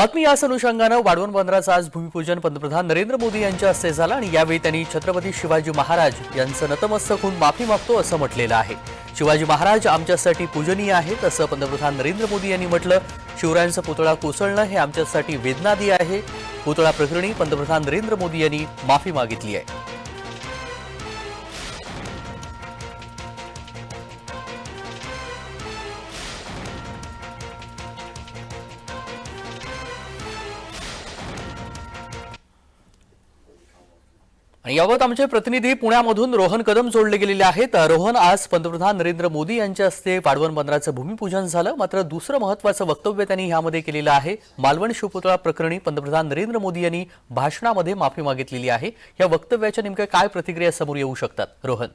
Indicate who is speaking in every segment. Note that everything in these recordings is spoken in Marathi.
Speaker 1: बातमी याच अनुषंगानं वाढवण बंदराचं आज भूमिपूजन. पंतप्रधान नरेंद्र मोदी यांच्या हस्ते झालं आणि यावेळी त्यांनी छत्रपती शिवाजी महाराज यांचं नतमस्तक होऊन माफी मागतो असं म्हटलेलं आहे. शिवाजी महाराज आमच्यासाठी पूजनीय आहेत असं पंतप्रधान नरेंद्र मोदी यांनी म्हटलं. शिवरायांचा पुतळा कोसळणं हे आमच्यासाठी वेदनादी आहे. पुतळा प्रकरणी पंतप्रधान नरेंद्र मोदी यांनी माफी मागितली आहे. आणि याबाबत आमचे प्रतिनिधी पुण्यामधून रोहन कदम जोडले गेलेले आहेत. रोहन आज पंतप्रधान नरेंद्र मोदी यांच्या हस्ते पाडवण बंदराचं भूमिपूजन झालं. मात्र दुसरं महत्वाचं वक्तव्य त्यांनी ह्यामध्ये केलेलं आहे. मालवण शिवपुतळा प्रकरणी पंतप्रधान नरेंद्र मोदी यांनी भाषणामध्ये माफी मागितलेली आहे. या वक्तव्याच्या नेमक्या काय प्रतिक्रिया समोर येऊ शकतात? रोहन.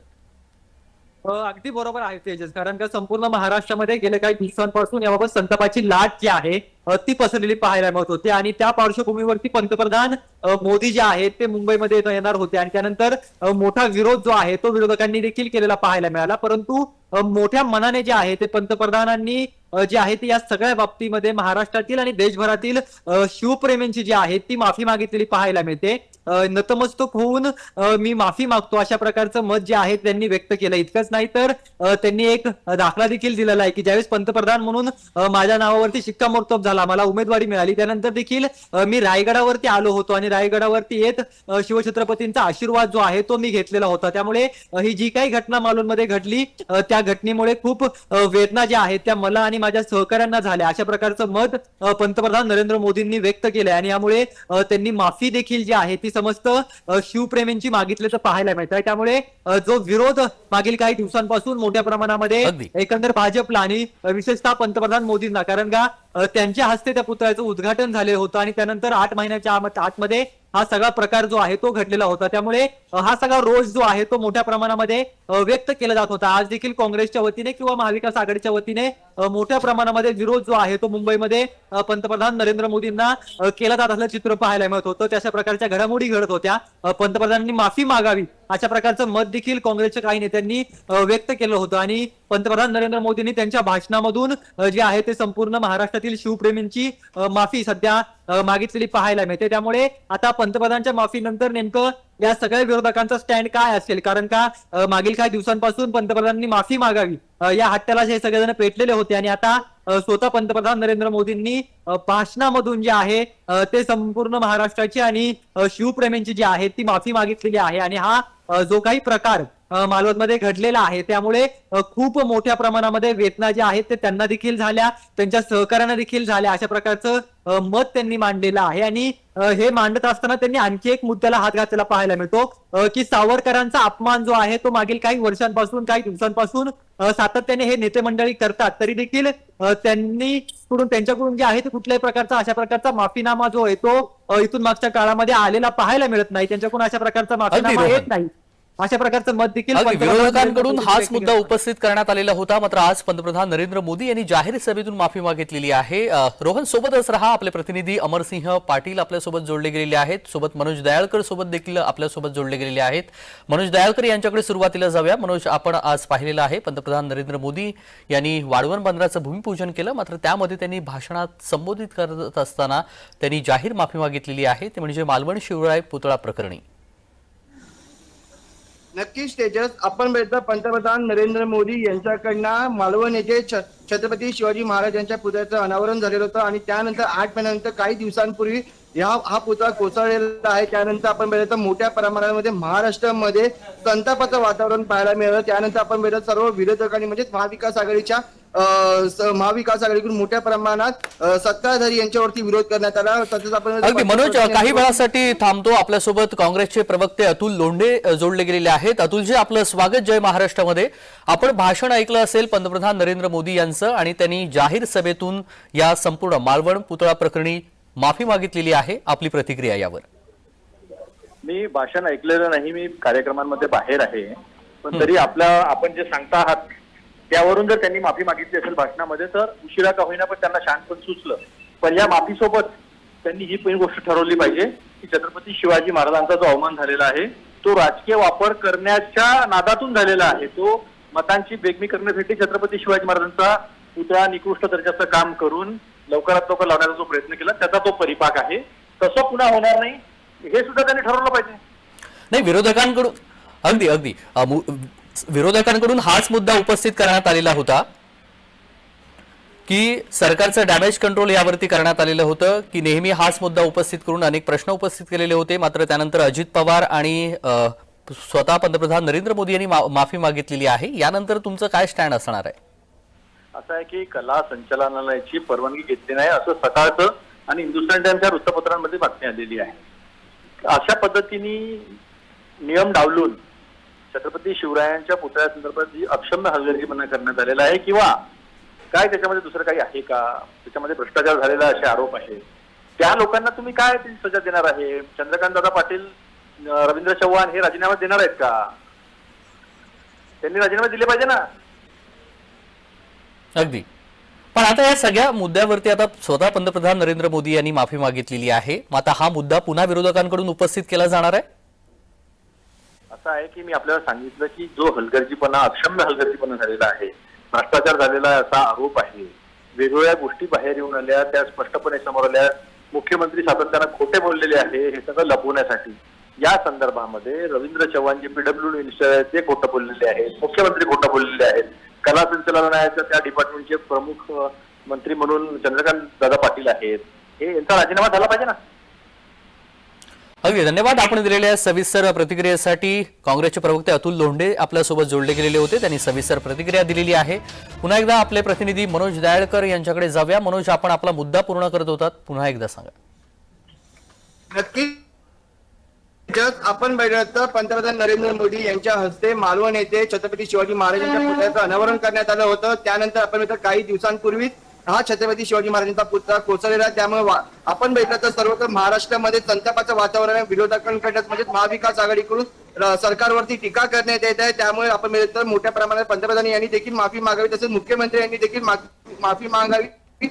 Speaker 2: अगदी बरोबर आहे तेजस. कारण का संपूर्ण महाराष्ट्रामध्ये गेल्या काही दिवसांपासून याबाबत संतापाची लाट जी आहे ती पसरलेली पाहायला मिळत होती. आणि त्या पार्श्वभूमीवरती पंतप्रधान मोदी जे आहेत ते मुंबईमध्ये येणार होते. आणि त्यानंतर मोठा विरोध जो आहे तो विरोधकांनी देखील केलेला पाहायला मिळाला. परंतु मोठ्या मनाने जे आहे ते पंतप्रधानांनी जे आहे ते या सगळ्या बाबतीमध्ये महाराष्ट्रातील आणि देशभरातील शिवप्रेमींची जी आहे ती माफी मागितलेली पाहायला मिळते. नतमस्तक होऊन मी माफी मागतो. अशा प्रकारचं मत जे आहे त्यांनी व्यक्त केलं. इतकंच नाही तर त्यांनी एक दाखला देखील दिलेला आहे की ज्यावेळेस पंतप्रधान म्हणून माझ्या नावावरती शिक्कामोर्तब झाला मला उमेदवारी मिळाली. त्यानंतर देखील मी रायगडावरती आलो होतो आणि रायगडावरती येत शिवछत्रपतींचा आशीर्वाद जो आहे तो मी घेतलेला होता. त्यामुळे ही जी काही घटना मालवणमध्ये घडली त्या घटनेमुळे खूप वेदना ज्या आहेत त्या मला आणि माझ्या सहकाऱ्यांना झाल्या. अशा प्रकारचं मत पंतप्रधान नरेंद्र मोदींनी व्यक्त केलंय. आणि यामुळे त्यांनी माफी देखील जी आहे ती समस्त शिवप्रेमींची मागितल्याचं पाहायला मिळत. आहे त्यामुळे जो विरोध मागील काही दिवसांपासून मोठ्या प्रमाणामध्ये. एकंदर भाजपला आणि विशेषतः पंतप्रधान मोदींना. कारण का त्यांच्या हस्ते त्या पुतळ्याचं उद्घाटन झाले होतं आणि त्यानंतर आठ महिन्याच्या आतमध्ये हा सगळा प्रकार जो आहे तो घडलेला होता. त्यामुळे हा सगळा रोष जो आहे तो मोठ्या प्रमाणामध्ये व्यक्त केला जात होता. आज देखील काँग्रेसच्या वतीने किंवा महाविकास आघाडीच्या वतीने मोठ्या प्रमाणामध्ये विरोध जो आहे तो मुंबईमध्ये पंतप्रधान नरेंद्र मोदींना केला जात असल्याचं चित्र पाहायला मिळत होतं. तशा प्रकारच्या घडामोडी घडत होत्या. पंतप्रधानांनी माफी मागावी अशा प्रकारचं मत देखील काँग्रेसच्या काही नेत्यांनी व्यक्त केलं होतं. आणि पंतप्रधान नरेंद्र मोदींनी त्यांच्या भाषणामधून जे आहे ते संपूर्ण महाराष्ट्रातील शिवप्रेमींची माफी सध्या मागितलेली पाहायला मिळते. त्यामुळे आता पंतप्रधानांच्या माफीनंतर नेमकं या सगळ्या विरोधकांचा स्टँड काय असेल? कारण का मागील काही दिवसांपासून पंतप्रधानांनी माफी मागावी या हट्ट्याला हे सगळेजण पेटलेले होते. आणि आता स्वतः पंतप्रधान नरेंद्र मोदींनी भाषणामधून जे आहे ते संपूर्ण महाराष्ट्राची आणि शिवप्रेमींची जी आहे ती माफी मागितलेली आहे. आणि हा जो काही प्रकार अ, मालवणमध्ये घडलेला आहे त्यामुळे खूप मोठ्या प्रमाणामध्ये वेतना ज्या आहेत ते त्यांना देखील झाल्या त्यांच्या सहकार्यांना देखील झाल्या अशा प्रकारचं मत त्यांनी मांडलेलं आहे. आणि हे मांडत असताना त्यांनी आणखी एक मुद्द्याला हात घातलेला पाहायला मिळतो की सावरकरांचा अपमान जो आहे तो मागील काही वर्षांपासून काही दिवसांपासून सातत्याने हे नेते मंडळी करतात. तरी देखील त्यांनी कडून त्यांच्याकडून जे आहे ते कुठल्याही प्रकारचा अशा प्रकारचा माफीनामा जो आहे तो इथून मागच्या काळामध्ये आलेला पाहायला मिळत नाही त्यांच्याकडून अशा प्रकारचा माफीनामा. येत नाही अशा प्रकारचं मत देखील
Speaker 1: विरोधकांकडून हाच
Speaker 2: मोदी
Speaker 1: मुद्दा उपस्थित करण्यात आलेला होता. मात्र आज पंतप्रधान नरेंद्र मोदी यांनी जाहीर सभेतून माफी मागितलेली आहे. रोहन सोबतच रहा आपले प्रतिनिधी अमरसिंह पाटील आपल्यासोबत जोडले गेलेले आहेत. सोबत मनोज दयाळकर सोबत देखील आपल्यासोबत जोडले गेलेले आहेत. मनोज दयाळकर यांच्याकडे सुरुवातीला जाऊया. मनोज आपण आज पाहिलेलं आहे पंतप्रधान नरेंद्र मोदी यांनी वाढवण बंदराचं भूमिपूजन केलं. मात्र त्यामध्ये त्यांनी भाषणात संबोधित करत असताना त्यांनी जाहीर माफी मागितलेली आहे. ते म्हणजे मालवण शिवराय पुतळा प्रकरणी.
Speaker 3: नक्कीच तेजस. आपण भेटतो पंतप्रधान नरेंद्र मोदी यांच्याकडनं मालवण येथे छ- छत्रपती शिवाजी महाराज यांच्या पुतळ्याचं अनावरण झालेलं होतं आणि त्यानंतर आठ महिन्यानंतर काही दिवसांपूर्वी या हा पुतळा कोसळलेला आहे. त्यानंतर आपण बघितलं मोठ्या प्रमाणामध्ये महाराष्ट्रामध्ये संतापाचं वातावरण पाहायला मिळालं. त्यानंतर आपण बघितलं सर्व विरोधकांनी म्हणजेच महाविकास आघाडीच्या महाविकास आघाडीकडून मोठ्या प्रमाणात सत्ताधारी यांच्यावरती विरोध करण्यात आला. तसंच आपण
Speaker 1: अगदी मनोज काही वेळासाठी थांबतो. आपल्यासोबत काँग्रेसचे प्रवक्ते अतुल लोंढे जोडले गेलेले आहेत. अतुलजी आपलं स्वागत जय महाराष्ट्रामध्ये. आपण भाषण ऐकलं असेल पंतप्रधान नरेंद्र मोदी यांचं आणि त्यांनी जाहीर सभेतून या संपूर्ण मालवण पुतळा प्रकरणी माफी मागितलेली आहे. आपली प्रतिक्रिया यावर.
Speaker 4: मी भाषण ऐकलेलं नाही. मी कार्यक्रमांमध्ये बाहेर आहे. पण तरी आपल्या आपण जे सांगता आहात त्यावरून जर त्यांनी माफी मागितली असेल भाषणामध्ये तर उशिरा का होईना पण त्यांना शांत पण सुचलं. पण या माफीसोबत त्यांनी ही पहिली गोष्ट ठरवली पाहिजे की छत्रपती शिवाजी महाराजांचा जो अवमान झालेला आहे तो राजकीय वापर करण्याच्या नादातून झालेला आहे. तो मतांची बेगमी करण्यासाठी छत्रपती शिवाजी महाराजांचा पुतळा निकृष्ट दर्जाचं काम करून लवकरात लवकर लावण्याचा जो प्रयत्न केला त्याचा तो परिपाक आहे. तसं पुन्हा होणार नाही हे सुद्धा त्यांनी ठरवलं पाहिजे.
Speaker 1: नाही विरोधकांकडून अगदी अगदी. विरोधकांकडून हाच मुद्दा उपस्थित करण्यात आलेला होता की सरकारचं डॅमेज कंट्रोल यावरती करण्यात आलेलं होतं की नेहमी हाच मुद्दा उपस्थित करून अनेक प्रश्न उपस्थित केलेले होते. मात्र त्यानंतर अजित पवार आणि स्वतः पंतप्रधान नरेंद्र मोदी यांनी मा- माफी मागितलेली आहे. यानंतर तुमचं काय स्टँड असणार आहे?
Speaker 4: असं आहे की कला संचालनालयाची परवानगी घेतली नाही असं सकाळचं आणि हिंदुस्थान टाइम्सच्या वृत्तपत्रांमध्ये बातमी आलेली आहे. अशा पद्धतीने नियम डावलून छत्रपती शिवरायांच्या पुतळ्यासंदर्भात जी अक्षम्य हलगर्जीपणा करण्यात आलेला आहे किंवा काय त्याच्यामध्ये दुसरं काही आहे का? त्याच्यामध्ये भ्रष्टाचार झालेला असे आरोप आहेत. त्या लोकांना तुम्ही काय सजा देणार आहे? चंद्रकांत दादा पाटील रवींद्र चव्हाण हे राजीनामा देणार आहेत का? त्यांनी राजीनामे दिले पाहिजे ना.
Speaker 1: अगदी. पण आता या सगळ्या मुद्द्यावरती आता स्वतः पंतप्रधान नरेंद्र मोदी यांनी माफी मागितलेली आहे. मग आता हा मुद्दा पुन्हा विरोधकांकडून उपस्थित केला जाणार आहे?
Speaker 4: असं आहे की मी आपल्याला सांगितलं की जो हलगर्जीपणा अक्षम्य हलगर्जीपणा झालेला आहे भ्रष्टाचार झालेला आहे असा आरोप आहे. वेगवेगळ्या गोष्टी बाहेर येऊन आल्या त्या स्पष्टपणे समोर आल्या. मुख्यमंत्री सातत्यानं खोटे बोललेले आहे हे सगळं लपवण्यासाठी. या संदर्भामध्ये रवींद्र चव्हाण जे पीडब्ल्यू मिनिस्टर आहेत ते खोटं बोललेले आहेत. मुख्यमंत्री खोटं बोललेले आहेत. कला संचालनालयाच्या त्या डिपार्टमेंटचे प्रमुख मंत्री म्हणून चंद्रकांत दादा पाटील आहेत. हे यांचा राजीनामा झाला पाहिजे ना?
Speaker 1: अगदी धन्यवाद. आपण दिलेल्या सविस्तर प्रतिक्रियेसाठी काँग्रेसचे प्रवक्ते अतुल लोंढे आपल्यासोबत जोडले गेलेले होते. त्यांनी सविस्तर प्रतिक्रिया दिलेली आहे. पुन्हा एकदा आपले प्रतिनिधी मनोज दयाळकर यांच्याकडे जाऊया. मनोज आपण आपला मुद्दा पूर्ण करत होतात. पुन्हा एकदा सांगा.
Speaker 3: नक्की आपण बैठक तर पंतप्रधान नरेंद्र मोदी यांच्या हस्ते मालवण येथे छत्रपती शिवाजी महाराजांच्या पुतळ्याचं अनावरण करण्यात आलं होतं. त्यानंतर आपण इथं काही दिवसांपूर्वीच हा छत्रपती शिवाजी महाराजांचा पुतळा कोसळलेला त्यामुळे आपण बघितलं तर सर्वत्र महाराष्ट्रामध्ये संतापाचं वातावरण आहे. विरोधकांकडे म्हणजेच महाविकास आघाडीकडून सरकारवरती टीका करण्यात येत आहे. त्यामुळे आपण बघितलं तर मोठ्या प्रमाणात पंतप्रधान यांनी देखील माफी मागावी. तसेच मुख्यमंत्री यांनी देखील माफी मागावी.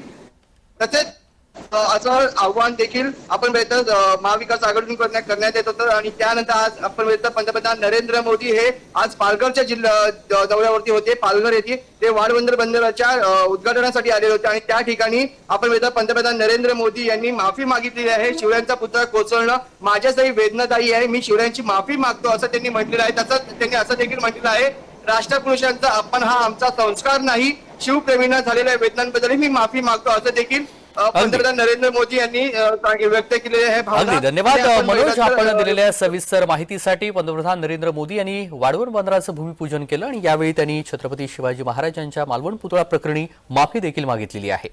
Speaker 3: तसेच असं आव्हान देखील आपण महाविकास आघाडीतून करण्यात करण्यात येत होतं आणि त्यानंतर आज आपण पंतप्रधान नरेंद्र मोदी हे आज पालघरच्या जिल्हा दौऱ्यावरती होते. पालघर येथे ते वाडबंदर बंदराच्या उद्घाटनासाठी आलेले होते आणि त्या ठिकाणी आपण पंतप्रधान नरेंद्र मोदी यांनी माफी मागितलेली आहे. शिवरायांचा पुतळा कोसळणं माझ्यासाठी वेदनादायी आहे. मी शिवरायांची माफी मागतो असं त्यांनी म्हटलेलं आहे. तसंच त्यांनी असं देखील म्हटलेलं आहे. राष्ट्रपुरुषांचा अपमान हा आमचा संस्कार नाही. शिवप्रेमींना झालेल्या वेदनांबद्दल मी माफी मागतो असं देखील पंतप्रधान नरेंद्र मोदी यांनी व्यक्त केलेले आहे.
Speaker 1: अगदी. धन्यवाद मनोज. आपण दिलेल्या सविस्तर माहितीसाठी पंतप्रधान नरेंद्र मोदी यांनी वाढवण बंदराचं भूमिपूजन केलं आणि यावेळी त्यांनी छत्रपती शिवाजी महाराजांच्या मालवण पुतळा प्रकरणी माफी देखील मागितलेली आहे.